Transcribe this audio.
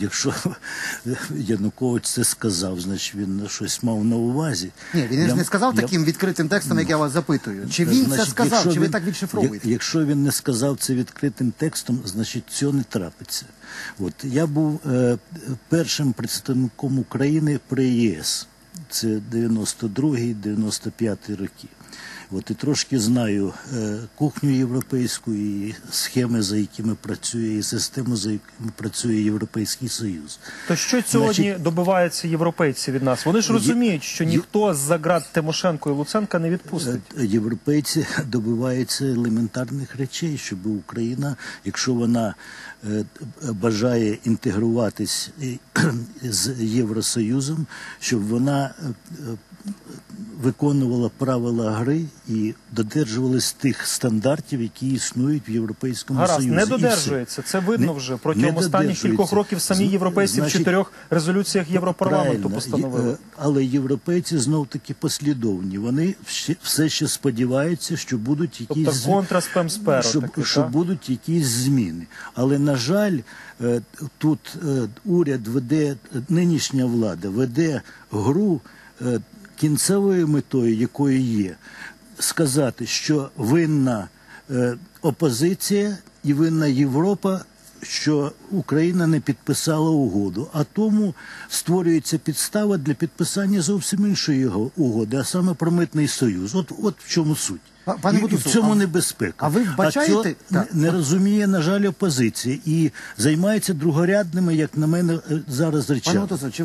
якщо Янукович це сказав, значить він щось мав на увазі. Ні, він ж не сказав я- таким відкритим текстом, як я вас запитую. Чи він це сказав, чи ви він- так відшифровуєте? Якщо він не сказав це відкритим текстом, значить цього не трапиться. От я був е, першим представником України при ЄС. Це 92-95 роки. От і трошки знаю е, кухню європейську і схеми, за якими працює, і систему, за якими працює Європейський Союз. То що сьогодні Значить, добиваються європейці від нас? Вони ж розуміють, що ніхто з заград Тимошенко і Луценка не відпустить. Е, Європейці добиваються елементарних речей, щоб Україна, якщо вона е, бажає інтегруватись з Євросоюзом, щоб вона е, е, виконувала правила гри і додержувалась тих стандартів, які існують в Європейському Гаразд, Союзі. не додержується. Це видно Не- вже протягом останніх кількох років самі європейці в чотирьох резолюціях Європарламенту постановили. Е, Але європейці знов таки послідовні. Вони все ще сподіваються, що будуть якісь Тобто з- контра щоб, таки, що так? будуть якісь зміни. Але на жаль, тут уряд веде нинішня влада веде гру е, кінцевою метою, якою є сказати, що винна е, опозиція і винна Європа. Що Україна не підписала угоду, а тому створюється підстава для підписання зовсім іншої угоди, а саме про митний союз. От, от в чому суть. Пане І- і в цьому а- небезпека. а ви вбачаєте- цього не, розуміє, на жаль, опозиція і займається другорядними, як на мене, е, зараз Пане речами. Чи